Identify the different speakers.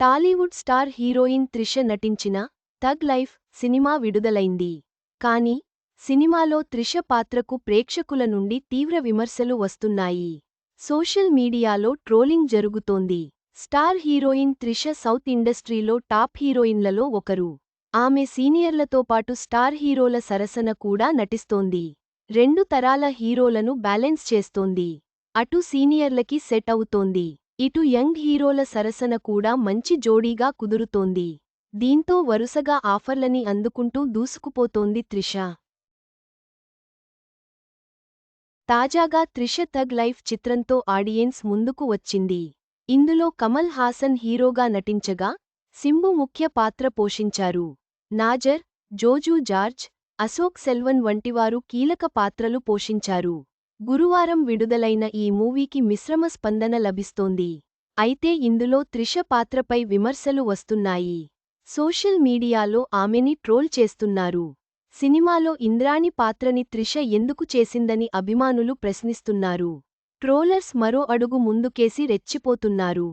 Speaker 1: Tollywood star heroine Trisha నటించిన tug life cinema విడుదలైంది. కాని సినిమాలో త్రిష పాత్రకు ప్రేక్షకుల నుండి తీవ్ర విమర్శలు వస్తున్నాయి. సోషల్ మీడియాలో ట్రోలింగ్ జరుగుతోంది. స్టార్ హీరోయిన్ త్రిష సౌత్ ఇండస్ట్రీలో టాప్ హీరోయిన్లలో ఒకరు. ఆమె సీనియర్లతో పాటు స్టార్ హీరోల సరసన కూడా నటిస్తోంది. రెండు తరాల హీరోలను బ్యాలెన్స్ చేస్తోంది. అటు సీనియర్లకి సెట్ అవుతోంది. ఇటు యంగ్ హీరోల సరసన కూడా మంచి జోడీగా కుదురుతోంది. దీంతో వరుసగా ఆఫర్లని అందుకుంటూ దూసుకుపోతోంది త్రిష. తాజాగా త్రిష థగ్ లైఫ్ చిత్రంతో ఆడియన్స్ ముందుకు వచ్చింది. ఇందులో కమల్ హాసన్ హీరోగా నటించగా సింబు ముఖ్య పాత్ర పోషించారు. నాజర్ జోజూ జార్జ్ అశోక్ సెల్వన్ వంటివారు కీలక పాత్రలు పోషించారు. గురువారం విడుదలైన ఈ మూవీకి మిశ్రమ స్పందన లభిస్తోంది. అయితే ఇందులో త్రిష పాత్రపై విమర్శలు వస్తున్నాయి. సోషల్ మీడియాలో ఆమెని ట్రోల్ చేస్తున్నారు. సినిమాలో ఇంద్రాణి పాత్రని త్రిష ఎందుకు చేసిందని అభిమానులు ప్రశ్నిస్తున్నారు. ట్రోలర్స్ మరో అడుగు ముందుకేసి రెచ్చిపోతున్నారు.